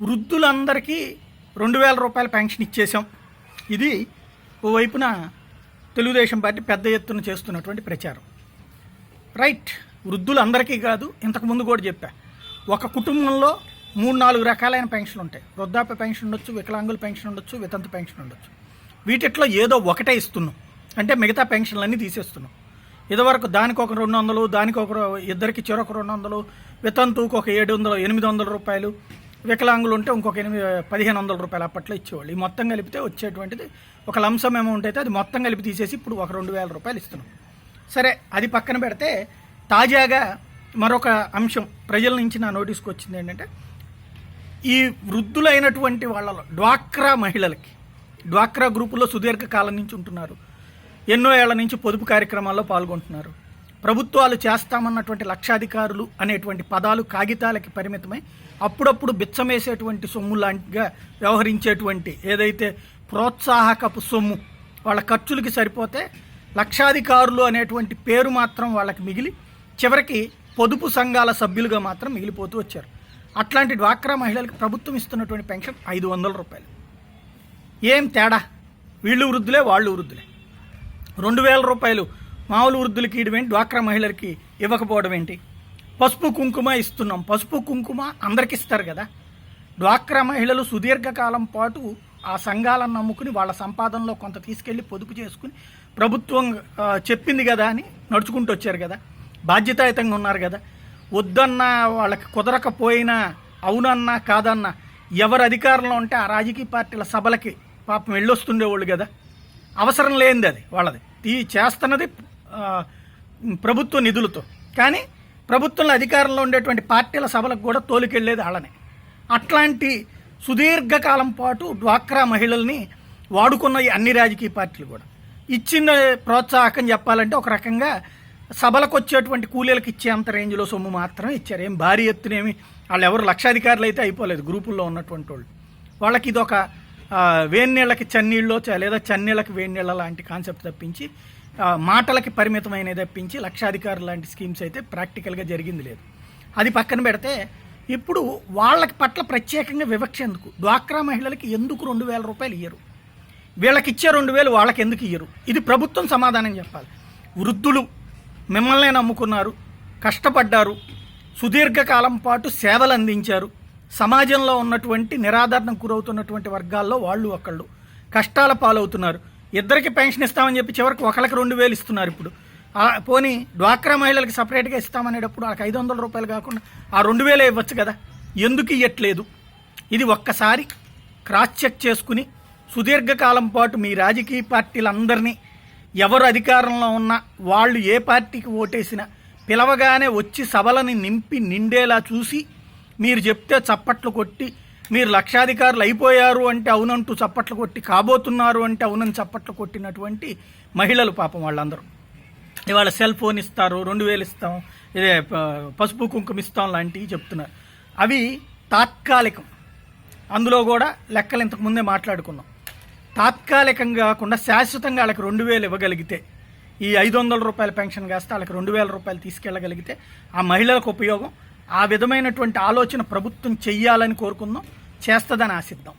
వృద్ధులందరికీ రెండు వేల రూపాయల పెన్షన్ ఇచ్చేసాం ఇది ఓవైపున తెలుగుదేశం పార్టీ పెద్ద ఎత్తున చేస్తున్నటువంటి ప్రచారం. రైట్ వృద్ధులందరికీ కాదు ఇంతకుముందు కూడా చెప్పా. ఒక కుటుంబంలో మూడు నాలుగు రకాలైన పెన్షన్లు ఉంటాయి. వృద్ధాప్య పెన్షన్ ఉండొచ్చు వికలాంగుల పెన్షన్ ఉండొచ్చు వితంతు పెన్షన్ ఉండొచ్చు. వీటిట్లో ఏదో ఒకటే ఇస్తున్నాం. అంటే మిగతా పెన్షన్లన్నీ తీసేస్తున్నాం. ఇదివరకు దానికి ఒక రెండు వందలు దానికి ఒక ఇద్దరికి చెరొక రెండు వందలు వితంతుకు ఒక ఏడు వందలు ఎనిమిది వందల రూపాయలు వికలాంగులు ఉంటే ఇంకొక ఎనిమిది పదిహేను వందల రూపాయలు అప్పట్లో ఇచ్చేవాళ్ళు. ఈ మొత్తం కలిపితే వచ్చేటువంటిది ఒక లంసం అమౌంట్ అయితే అది మొత్తం కలిపి తీసేసి ఇప్పుడు ఒక రెండు వేల రూపాయలు ఇస్తున్నాం. సరే అది పక్కన పెడితే తాజాగా మరొక అంశం ప్రజల నుంచి నా నోటీస్కి వచ్చింది ఏంటంటే ఈ వృద్ధులైనటువంటి వాళ్ళలో డ్వాక్రా మహిళలకి డ్వాక్రా గ్రూపులో సుదీర్ఘ కాలం నుంచి ఉంటున్నారు. ఎన్నో ఏళ్ళ నుంచి పొదుపు కార్యక్రమాల్లో పాల్గొంటున్నారు. ప్రభుత్వాలు చేస్తామన్నటువంటి లక్షాధికారులు అనేటువంటి పదాలు కాగితాలకి పరిమితమై అప్పుడప్పుడు బిచ్చమేసేటువంటి సొమ్ము లాంటిగా వ్యవహరించేటువంటి ఏదైతే ప్రోత్సాహకపు సొమ్ము వాళ్ళ ఖర్చులకి సరిపోతే లక్షాధికారులు అనేటువంటి పేరు మాత్రం వాళ్ళకి మిగిలి చివరికి పొదుపు సంఘాల సభ్యులుగా మాత్రం మిగిలిపోతూ వచ్చారు. అట్లాంటి డ్వాక్రా మహిళలకు ప్రభుత్వం ఇస్తున్నటువంటి పెన్షన్ ఐదు వందల రూపాయలు. ఏం తేడా? వీళ్ళు వృద్ధులే వాళ్ళు వృద్ధులే. రెండు వేల రూపాయలు మామూలు వృద్ధులకి ఇవ్వడం డ్వాక్రా మహిళలకి ఇవ్వకపోవడం ఏంటి? పసుపు కుంకుమ ఇస్తున్నాం. పసుపు కుంకుమ అందరికి ఇస్తారు కదా. డ్వాక్రా మహిళలు సుదీర్ఘకాలం పాటు ఆ సంఘాలను నమ్ముకుని వాళ్ళ సంపాదనలో కొంత తీసుకెళ్ళి పొదుపు చేసుకుని ప్రభుత్వం చెప్పింది కదా అని నడుచుకుంటూ వచ్చారు కదా. బాధ్యతాయుతంగా ఉన్నారు కదా. వద్దన్నా వాళ్ళకి కుదరకపోయినా అవునన్నా కాదన్నా ఎవరు అధికారంలో ఉంటే ఆ రాజకీయ పార్టీల సభలకి పాపం వెళ్ళొస్తుండేవాళ్ళు కదా. అవసరం లేనిది అది వాళ్ళది. ఈ చేస్తున్నది ప్రభుత్వ నిధులతో. కానీ ప్రభుత్వంలో అధికారంలో ఉండేటువంటి పార్టీల సభలకు కూడా తోలికెళ్ళేది వాళ్ళనే అట్లాంటి సుదీర్ఘకాలం పాటు డ్వాక్రా మహిళల్ని వాడుకున్న ఈ అన్ని రాజకీయ పార్టీలు కూడా. ఇచ్చిన ప్రోత్సాహకం చెప్పాలంటే ఒక రకంగా సభలకు వచ్చేటువంటి కూలీలకు ఇచ్చేంత రేంజ్లో సొమ్ము మాత్రమే ఇచ్చారు. ఏం భారీ ఎత్తునేమి వాళ్ళు ఎవరు లక్షాధికారులు అయితే అయిపోలేదు గ్రూపుల్లో ఉన్నటువంటి వాళ్ళు. వాళ్ళకి ఇదొక ఆ, వేన్నీళ్ళకి చన్నీళ్ళు చ- లేదా చన్నీళ్ళకి వేన్నీళ్ళ లాంటి కాన్సెప్ట్ తప్పించి మాటలకి పరిమితమైన తప్పించి లక్షాధికారులు లాంటి స్కీమ్స్ అయితే ప్రాక్టికల్గా జరిగింది లేదు. అది పక్కన పెడితే ఇప్పుడు వాళ్ళకి పట్ల ప్రత్యేకంగా వివక్ష ఎందుకు? డ్వాక్రా మహిళలకి ఎందుకు రెండు వేల రూపాయలు ఇయ్యరు? వీళ్ళకి ఇచ్చే రెండు వేలు వాళ్ళకి ఎందుకు ఇయ్యరు? ఇది ప్రభుత్వం సమాధానం చెప్పాలి. వృద్ధులు మిమ్మల్నే నమ్ముకున్నారు కష్టపడ్డారు సుదీర్ఘకాలం పాటు సేవలు అందించారు. సమాజంలో ఉన్నటువంటి నిరాదరణకు గురవుతున్నటువంటి వర్గాల్లో వాళ్ళు ఒకళ్ళు. కష్టాల పాలవుతున్నారు. ఇద్దరికి పెన్షన్ ఇస్తామని చెప్పి చివరికి ఒకరికి రెండు వేలు ఇస్తున్నారు ఇప్పుడు. పోనీ డ్వాక్రా మహిళలకు సపరేట్గా ఇస్తామనేటప్పుడు వాళ్ళకి ఐదు వందల రూపాయలు కాకుండా ఆ రెండు వేలే ఇవ్వచ్చు కదా? ఎందుకు ఇవ్వట్లేదు ఇది ఒక్కసారి క్రాస్ చెక్ చేసుకుని సుదీర్ఘకాలం పాటు మీ రాజకీయ పార్టీలందరినీ ఎవరు అధికారంలో ఉన్నా వాళ్ళు ఏ పార్టీకి ఓటేసినా పిలవగానే వచ్చి సభలని నింపి నిండేలా చూసి మీరు చెప్తే చప్పట్లు కొట్టి మీరు లక్షాధికారులు అయిపోయారు అంటే అవునంటూ చప్పట్లు కొట్టి కాబోతున్నారు అంటే అవునని చప్పట్లు కొట్టినటువంటి మహిళలు పాపం వాళ్ళందరూ. ఇవాళ సెల్ ఫోన్ ఇస్తారు రెండు వేలు ఇస్తాం ఇదే ప- పసుపు కుంకుమ ఇస్తాం లాంటివి చెప్తున్నారు. అవి తాత్కాలికం. అందులో కూడా లెక్కలు ఇంతకు ముందే మాట్లాడుకున్నాం. తాత్కాలికంగా కాకుండా శాశ్వతంగా వాళ్ళకి రెండు వేలు ఇవ్వగలిగితే ఈ ఐదు వందల రూపాయల పెన్షన్ కాస్తే వాళ్ళకి రెండు వేల రూపాయలు తీసుకెళ్ళగలిగితే ఆ మహిళలకు ఉపయోగం ఆ విధమైనటువంటి ఆలోచన ప్రభుత్వం చెయ్యాలని కోరుకుందాం. చేస్తుందని ఆశిద్దాం.